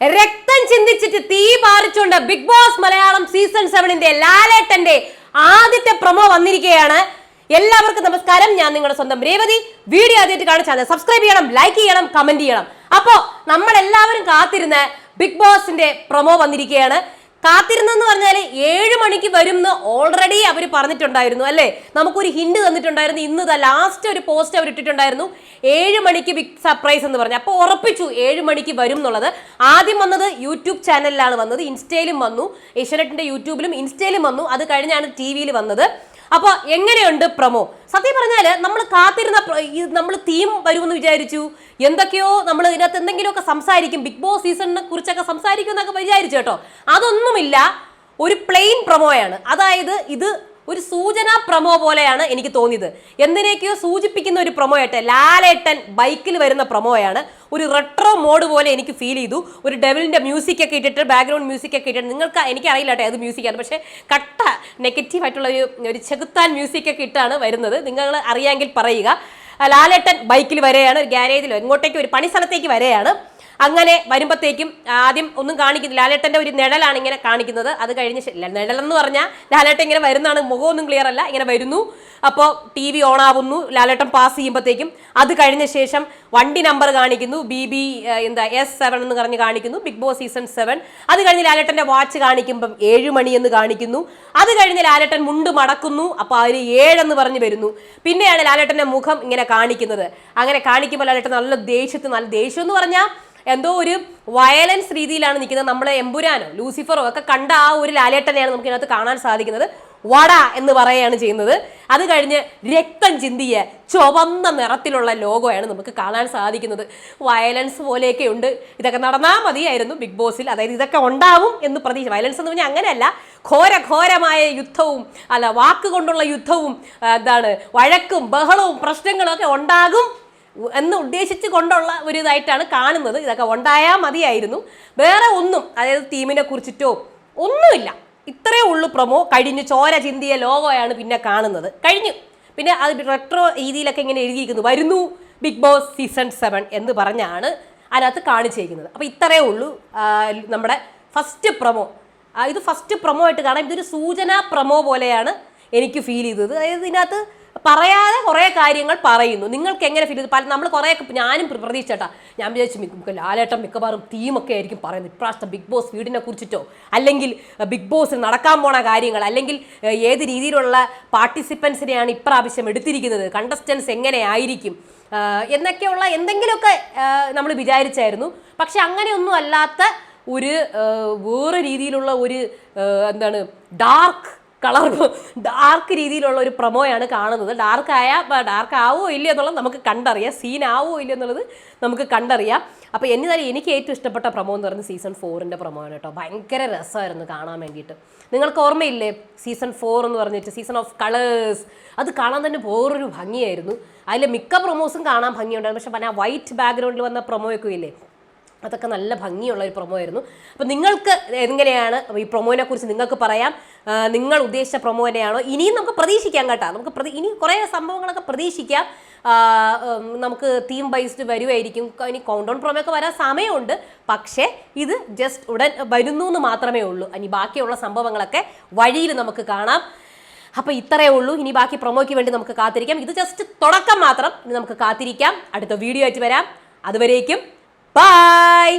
രക്തം ചിന്തിച്ചിട്ട് തീ പാറിച്ചുകൊണ്ട് ബിഗ് ബോസ് മലയാളം സീസൺ സെവനിന്റെ ലാലേട്ടന്റെ ആദ്യത്തെ പ്രൊമോ വന്നിരിക്കുകയാണ്. എല്ലാവർക്കും നമസ്കാരം. ഞാൻ നിങ്ങളുടെ സ്വന്തം രേവതി. വീഡിയോ ആദ്യമായിട്ട് കാണിച്ചാൽ സബ്സ്ക്രൈബ് ചെയ്യണം ലൈക്ക് ചെയ്യണം കമന്റ് ചെയ്യണം. അപ്പോ നമ്മൾ എല്ലാവരും കാത്തിരുന്ന ബിഗ് ബോസിന്റെ പ്രൊമോ വന്നിരിക്കുകയാണ്. കാത്തിരുന്നെന്ന് പറഞ്ഞാൽ ഏഴ് മണിക്ക് വരും എന്ന് ഓൾറെഡി അവർ പറഞ്ഞിട്ടുണ്ടായിരുന്നു അല്ലേ? നമുക്കൊരു ഹിന്റ് തന്നിട്ടുണ്ടായിരുന്നു ഇന്ന് ലാസ്റ്റ് ഒരു പോസ്റ്റ് അവർ ഇട്ടിട്ടുണ്ടായിരുന്നു ഏഴ് മണിക്ക് ബിഗ് സർപ്രൈസ് എന്ന് പറഞ്ഞു. അപ്പോൾ ഉറപ്പിച്ചു ഏഴ് മണിക്ക് വരും എന്നുള്ളത്. ആദ്യം വന്നത് യൂട്യൂബ് ചാനലിലാണ് വന്നത് ഇൻസ്റ്റയിലും വന്നു ഏഷ്യനെറ്റിന്റെ യൂട്യൂബിലും ഇൻസ്റ്റയിലും വന്നു അത് കഴിഞ്ഞാണ് ടി വിയിൽ വന്നത്. അപ്പോൾ എങ്ങനെയുണ്ട് പ്രമോ? സത്യം പറഞ്ഞാൽ നമ്മൾ കാത്തിരുന്ന നമ്മൾ തീം വരുമെന്ന് വിചാരിച്ചു. എന്തൊക്കെയോ നമ്മൾ ഇതിനകത്ത് എന്തെങ്കിലുമൊക്കെ സംസാരിക്കും. ബിഗ് ബോസ് സീസണിനെ കുറിച്ചൊക്കെ സംസാരിക്കും എന്നൊക്കെ വിചാരിച്ചു കേട്ടോ. അതൊന്നുമില്ല. ഒരു പ്ലെയിൻ പ്രമോയാണ് അതായത് ഇത് ഒരു സൂചനാ പ്രമോ പോലെയാണ് എനിക്ക് തോന്നിയത്. എന്തിനേക്കോ സൂചിപ്പിക്കുന്ന ഒരു പ്രൊമോ ആയിട്ട് ലാലേട്ടൻ ബൈക്കിൽ വരുന്ന പ്രമോയാണ്. ഒരു റെട്രോ മോഡ് പോലെ എനിക്ക് ഫീൽ ചെയ്തു. ഒരു ഡെവിലിന്റെ മ്യൂസിക് ഒക്കെ ഇട്ടിട്ട് ബാക്ക്ഗ്രൗണ്ട് മ്യൂസിക് ഒക്കെ ഇട്ടിട്ട്. നിങ്ങൾക്ക് എനിക്ക് അറിയില്ല കേട്ടോ ഏത് മ്യൂസിക്കാണ് പക്ഷേ കട്ട നെഗറ്റീവ് ആയിട്ടുള്ള ഒരു ഒരു ചെകുത്താൻ മ്യൂസിക് ഒക്കെ ഇട്ടാണ് വരുന്നത്. നിങ്ങൾ അറിയാമെങ്കിൽ പറയുക. ലാലേട്ടൻ ബൈക്കിൽ വരെയാണ് ഒരു ഗ്യാരേജിലോ എങ്ങോട്ടേക്ക് ഒരു പണി സ്ഥലത്തേക്ക് വരെയാണ്. അങ്ങനെ വരുമ്പോഴത്തേക്കും ആദ്യം ഒന്നും കാണിക്കുന്നില്ല. ലാലേട്ടന്റെ ഒരു നിഴലാണ് ഇങ്ങനെ കാണിക്കുന്നത്. അത് കഴിഞ്ഞ് നിഴലെന്ന് പറഞ്ഞാൽ ലാലേട്ടൻ ഇങ്ങനെ വരുന്നതാണ്. മുഖമൊന്നും ക്ലിയർ അല്ല. ഇങ്ങനെ വരുന്നു. അപ്പോൾ ടി വി ഓൺ ആവുന്നു. ലാലേട്ടൻ പാസ് ചെയ്യുമ്പോഴത്തേക്കും അത് കഴിഞ്ഞ ശേഷം വണ്ടി നമ്പർ കാണിക്കുന്നു. ബി ബി എന്താ എസ് സെവൻ എന്ന് പറഞ്ഞ് കാണിക്കുന്നു. ബിഗ് ബോസ് സീസൺ സെവൻ അത് കഴിഞ്ഞ് ലാലേട്ടന്റെ വാച്ച് കാണിക്കുമ്പം ഏഴ് മണി എന്ന് കാണിക്കുന്നു. അത് കഴിഞ്ഞ് ലാലേട്ടൻ മുണ്ട് മടക്കുന്നു. അപ്പോൾ അതിൽ ഏഴെന്ന് പറഞ്ഞ് വരുന്നു. പിന്നെയാണ് ലാലേട്ടന്റെ മുഖം ഇങ്ങനെ കാണിക്കുന്നത്. അങ്ങനെ കാണിക്കുമ്പോൾ ലാലേട്ടൻ നല്ല ദേഷ്യത്തിൽ നല്ല ദേഷ്യം എന്ന് പറഞ്ഞാൽ എന്തോ ഒരു വയലൻസ് രീതിയിലാണ് നിൽക്കുന്നത് നമ്മളെ എമ്പുരാനോ ലൂസിഫറോ ഒക്കെ കണ്ട ആ ഒരു ലാലേട്ടനെയാണ് നമുക്ക് ഇതിനകത്ത് കാണാൻ സാധിക്കുന്നത്. വട എന്ന് പറയുകയാണ് ചെയ്യുന്നത്. അത് കഴിഞ്ഞ് രക്തം ചിന്തിയ ചുവന്ന നിറത്തിലുള്ള ലോഗോയാണ് നമുക്ക് കാണാൻ സാധിക്കുന്നത്. വയലൻസ് പോലെയൊക്കെ ഉണ്ട്. ഇതൊക്കെ നടന്നാൽ മതിയായിരുന്നു ബിഗ് ബോസിൽ. അതായത് ഇതൊക്കെ ഉണ്ടാവും എന്ന് പ്രതീക്ഷ. വയലൻസ് എന്ന് പറഞ്ഞാൽ അങ്ങനെയല്ല. ഘോര ഘോരമായ യുദ്ധവും അല്ല വാക്കുകൊണ്ടുള്ള യുദ്ധവും എന്താണ് വഴക്കും ബഹളവും പ്രശ്നങ്ങളും ഒക്കെ ഉണ്ടാകും എന്ന് ഉദ്ദേശിച്ചു കൊണ്ടുള്ള ഒരു ഇതായിട്ടാണ് കാണുന്നത്. ഇതൊക്കെ ഉണ്ടായാൽ മതിയായിരുന്നു. വേറെ ഒന്നും അതായത് ടീമിനെ കുറിച്ചിട്ടോ ഒന്നുമില്ല. ഇത്രയേ ഉള്ളൂ പ്രൊമോ കഴിഞ്ഞു ചോര ചിന്തിയ ലോഗോയാണ് പിന്നെ കാണുന്നത്. കഴിഞ്ഞു. പിന്നെ അത് റെട്രോ രീതിയിലൊക്കെ ഇങ്ങനെ എഴുതിയിരിക്കുന്നു. വരുന്നു ബിഗ് ബോസ് സീസൺ സെവൻ എന്ന് പറഞ്ഞാണ് അതിനകത്ത് കാണിച്ചിരിക്കുന്നത്. അപ്പോൾ ഇത്രയേ ഉള്ളൂ. നമ്മുടെ ഫസ്റ്റ് പ്രൊമോ ഇത് ഫസ്റ്റ് പ്രൊമോ ആയിട്ട് കാണാം. ഇതൊരു സൂചനാ പ്രൊമോ പോലെയാണ് എനിക്ക് ഫീൽ ചെയ്തത്. അതായത് ഇതിനകത്ത് പറയാതെ കുറേ കാര്യങ്ങൾ പറയുന്നു. നിങ്ങൾക്ക് എങ്ങനെ ഫീൽ ചെയ്തു? പല നമ്മൾ കുറേ ഞാനും പ്ര- പ്രതീക്ഷിച്ചേട്ടാ. ഞാൻ വിചാരിച്ചു മിക്ക ലാലേട്ടൻ മിക്കവാറും തീമൊക്കെ ആയിരിക്കും പറയുന്നത്. ഇപ്രാവശ്യത്തെ ബിഗ് ബോസ് വീടിനെ കുറിച്ചിട്ടോ? അല്ലെങ്കിൽ ബിഗ് ബോസ് നടക്കാൻ പോണ കാര്യങ്ങൾ. അല്ലെങ്കിൽ ഏത് രീതിയിലുള്ള പാർട്ടിസിപ്പൻസിനെയാണ് ഇപ്രാവശ്യം എടുത്തിരിക്കുന്നത്? കണ്ടസ്റ്റൻസ് എങ്ങനെയായിരിക്കും എന്നൊക്കെയുള്ള എന്തെങ്കിലുമൊക്കെ നമ്മൾ വിചാരിച്ചായിരുന്നു. പക്ഷെ അങ്ങനെയൊന്നും അല്ലാത്ത ഒരു വേറെ രീതിയിലുള്ള ഒരു എന്താണ് ഡാർക്ക് കളർ ഡാർക്ക് രീതിയിലുള്ള ഒരു പ്രൊമോയാണ് കാണുന്നത്. ഡാർക്ക് ആയ ഡാർക്ക് ആവോ ഇല്ലയോ എന്നുള്ളത് നമുക്ക് കണ്ടറിയാം. സീൻ ആവുമോ ഇല്ലയോ എന്നുള്ളത് നമുക്ക് കണ്ടറിയാം. അപ്പോൾ എന്നിരുന്നാലും എനിക്ക് ഏറ്റവും ഇഷ്ടപ്പെട്ട പ്രൊമോ എന്ന് പറയുന്നത് സീസൺ ഫോറിന്റെ പ്രൊമോ ആണ് കേട്ടോ. ഭയങ്കര രസമായിരുന്നു കാണാൻ വേണ്ടിയിട്ട്. നിങ്ങൾക്ക് ഓർമ്മയില്ലേ സീസൺ ഫോർ എന്ന് പറഞ്ഞിട്ട്? Season of colours. അത് കാണാൻ തന്നെ വേറൊരു ഭംഗിയായിരുന്നു. അതിൽ മിക്ക പ്രൊമോസും കാണാൻ ഭംഗിയുണ്ടായിരുന്നു. പക്ഷെ പിന്നെ വൈറ്റ് ബാക്ക്ഗ്രൗണ്ടിൽ വന്ന പ്രൊമോയൊക്കെ ഇല്ലേ? അതൊക്കെ നല്ല ഭംഗിയുള്ള ഒരു പ്രൊമോ ആയിരുന്നു അപ്പോൾ നിങ്ങൾക്ക് എങ്ങനെയാണ്? ഈ പ്രൊമോനെ കുറിച്ച് നിങ്ങൾക്ക് പറയാം. നിങ്ങൾ ഉദ്ദേശിച്ച പ്രൊമോ തന്നെയാണോ? ഇനിയും നമുക്ക് പ്രതീക്ഷിക്കാം കേട്ടോ. നമുക്ക് പ്രതി ഇനി കുറേ സംഭവങ്ങളൊക്കെ പ്രതീക്ഷിക്കാം. നമുക്ക് തീം ബൈസ്ഡ് വരുമായിരിക്കും ഇനി കൗണ്ട് ഡൗൺ പ്രൊമോ ഒക്കെ വരാൻ സമയമുണ്ട്. പക്ഷേ ഇത് ജസ്റ്റ് ഉടൻ വരുന്നു എന്ന് മാത്രമേ ഉള്ളൂ. ഇനി ബാക്കിയുള്ള സംഭവങ്ങളൊക്കെ വഴിയിൽ നമുക്ക് കാണാം. അപ്പോൾ ഇത്രയേ ഉള്ളൂ. ഇനി ബാക്കി പ്രൊമോയ്ക്ക് വേണ്ടി നമുക്ക് കാത്തിരിക്കാം. ഇത് ജസ്റ്റ് തുടക്കം മാത്രം. ഇനി നമുക്ക് കാത്തിരിക്കാം. അടുത്ത വീഡിയോ ആയിട്ട് വരാം. അതുവരേക്കും ബൈ